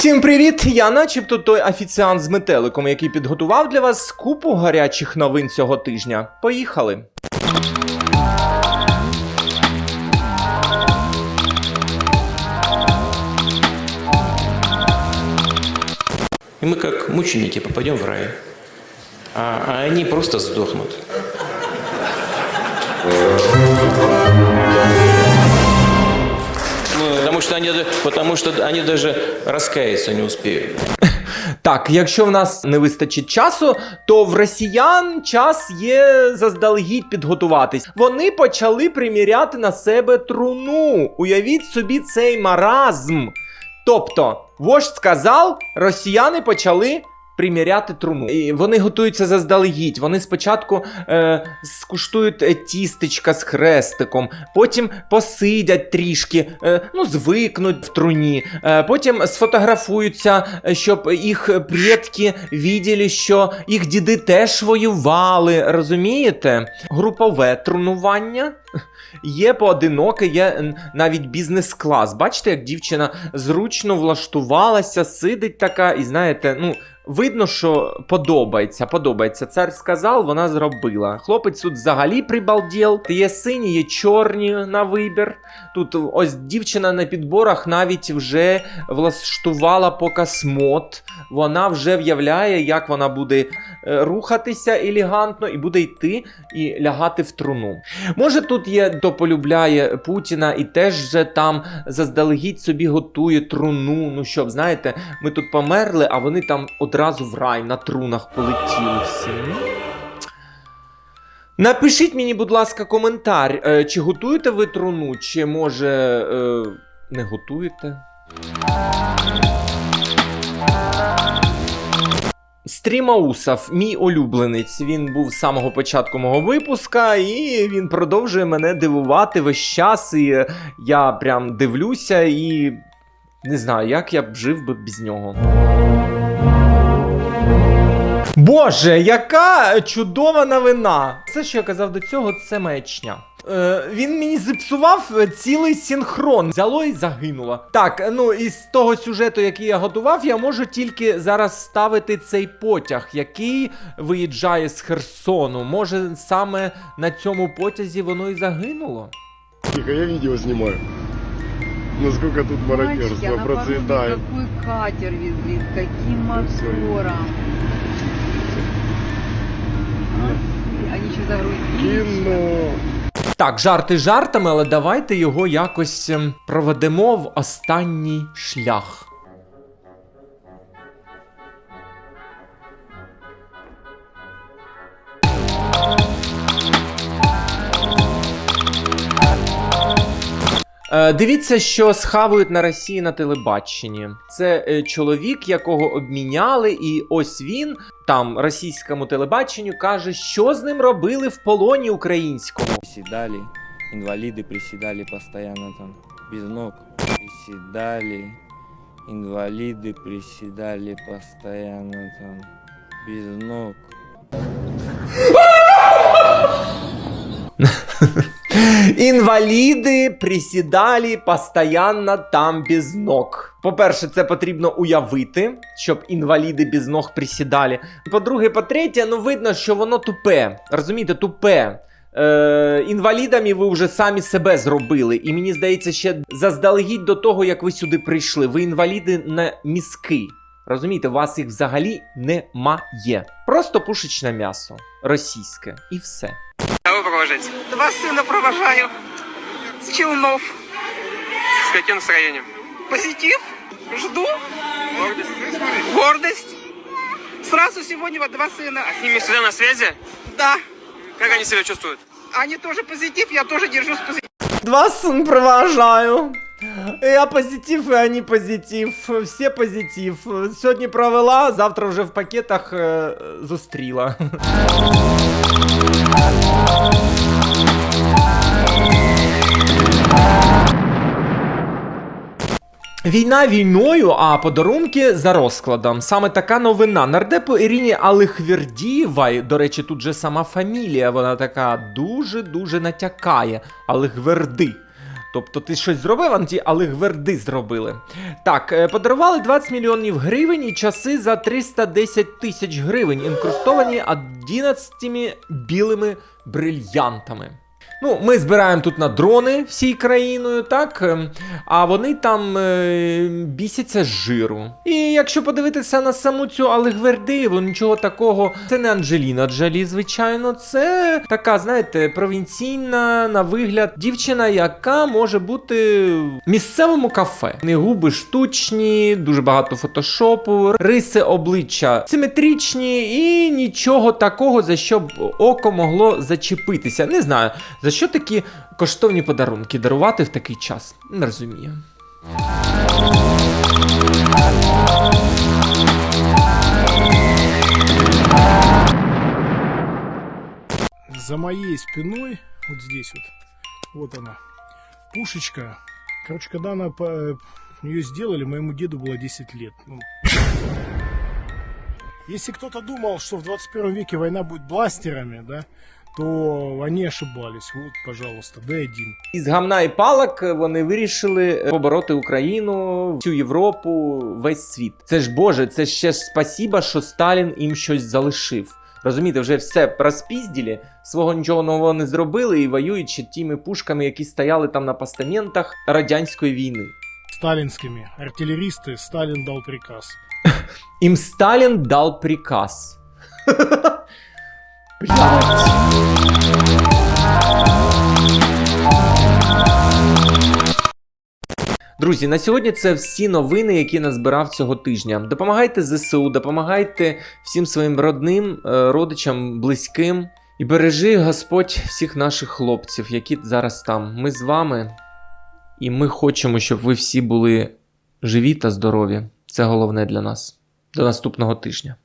Всім привіт! Я начебто той офіціант з метеликом, який підготував для вас купу гарячих новин цього тижня. Поїхали! И мы как мученики попадем в рай. А, а они просто сдохнут. Что, они, потому что они даже раскаяться не успеют. Так, якщо в нас не вистачить часу, то в росіян час є заздалегідь підготуватись. Вони почали приміряти на себе труну. Уявіть собі цей маразм. Тобто, вождь сказав, росіяни почали. Приміряти труну. І вони готуються заздалегідь. Вони спочатку е, скуштують е, тістечка з хрестиком, потім посидять трішки, е, ну, звикнуть в труні, е, потім сфотографуються, е, щоб їх предки відділи, що їх діди теж воювали. Розумієте? Групове трунування. Є поодиноке, є навіть бізнес-клас. Бачите, як дівчина зручно влаштувалася, сидить така, і знаєте, ну. Видно, що подобається, подобається. Цар сказав, вона зробила. Хлопець тут взагалі прибалділ. Є сині, є чорні на вибір. Тут ось дівчина на підборах навіть вже влаштувала показ-мод. Вона вже в'являє, як вона буде рухатися елегантно і буде йти і лягати в труну. Може, тут є, хто полюбляє Путіна і теж вже там заздалегідь собі готує труну. Ну щоб, знаєте, ми тут померли, а вони там одразу в рай на трунах полетіли всі. Напишіть мені, будь ласка, коментар, е, чи готуєте ви труну, чи може е, не готуєте. Стрімаусов, мій улюбленець. Він був з самого початку мого випуска, і він продовжує мене дивувати весь час. І я прям дивлюся і не знаю, як я б жив би без нього. Боже, яка чудова новина! Все, що я казав до цього, це маячня. Е, він мені зіпсував е, цілий синхрон. Взяло і загинуло. Так, ну із того сюжету, який я готував, я можу тільки зараз ставити цей потяг, який виїжджає з Херсону. Може, саме на цьому потязі воно і загинуло? Тихо, я видео снимаю. Насколько тут мародерство процветает. какой катер везли, с каким мотором. Кино. Так, жарти жартами, але давайте його якось ем, проведемо в останній шлях. Дивіться, що схавують на Росії на телебаченні. Це е, чоловік, якого обміняли, і ось він там російському телебаченню каже, що з ним робили в полоні українському. Приседали, инвалиды приседали постоянно там, без ног. Приседали, инвалиды приседали постоянно там, без ног. Інваліди присідали постоянно там без ног. По-перше, це потрібно уявити, щоб інваліди без ног присідали. По-друге, по-третє, ну видно, що воно тупе. Розумієте, тупе. Е, інвалідами ви вже самі себе зробили. І мені здається, ще заздалегідь до того, як ви сюди прийшли. Ви інваліди на мізки. Розумієте, у вас їх взагалі немає. Просто пушечне м'ясо. Російське. І все. Кого провожаете? Два сына провожаю. С Челнов. С каким настроением? Позитив. Жду. Гордость. Гордость. Сразу сегодня вот два сына. С ними всегда на связи? Да. Как они себя чувствуют? Они тоже позитив, я тоже держусь позитив. Два сын провожаю. Я позитив, і вони позитив. Всі позитив. Сьогодні провела, завтра вже в пакетах е, зустріла. Війна війною, а подарунки за розкладом. Саме така новина. Нардепу Іріні Алихвердієвай, до речі, тут же сама фамілія, вона така дуже-дуже натякає. Алихверди. Тобто ти щось зробив, анті, але гверди зробили. Так, е, подарували 20 мільйонів гривень і часи за 310 тисяч гривень, інкрустовані 11 білими брильянтами. Ну, ми збираємо тут на дрони всією країною, так? Ем, А вони там е, бісяться з жиру. І якщо подивитися на саму цю Алегвердиєву, нічого такого. Це не Анджеліна Джолі, звичайно. Це така, знаєте, провінційна на вигляд дівчина, яка може бути в місцевому кафе. Не губи штучні, дуже багато фотошопу, риси обличчя симетричні і нічого такого, за що б око могло зачепитися. Не знаю, за що такі коштовні подарунки дарувати в такий час. Не розумію. за моей спиной, вот здесь вот, вот она, пушечка. Короче, когда она по, ее сделали, моему деду было 10 лет. Ну, Если кто-то думал, что в 21 веке война будет бластерами, да, то они ошибались. Вот, пожалуйста, Д1. Із гамна і палок вони вирішили побороти Україну, всю Європу, весь світ. Це ж Боже, це ще ж спасіба, що Сталін їм щось залишив. Розумієте, вже все розпізділі, свого нічого нового не зробили і воюють ще тими пушками, які стояли там на постаментах радянської війни. Сталинскими. Артиллеристы, Сталин дал приказ. Им Сталин дал приказ. Друзі, на сьогодні це всі новини, які назбирав цього тижня. Допомагайте ЗСУ, допомагайте всім своїм родним, е, родичам, близьким. І бережи Господь всіх наших хлопців, які зараз там. Ми з вами, і ми хочемо, щоб ви всі були живі та здорові. Це головне для нас. До наступного тижня.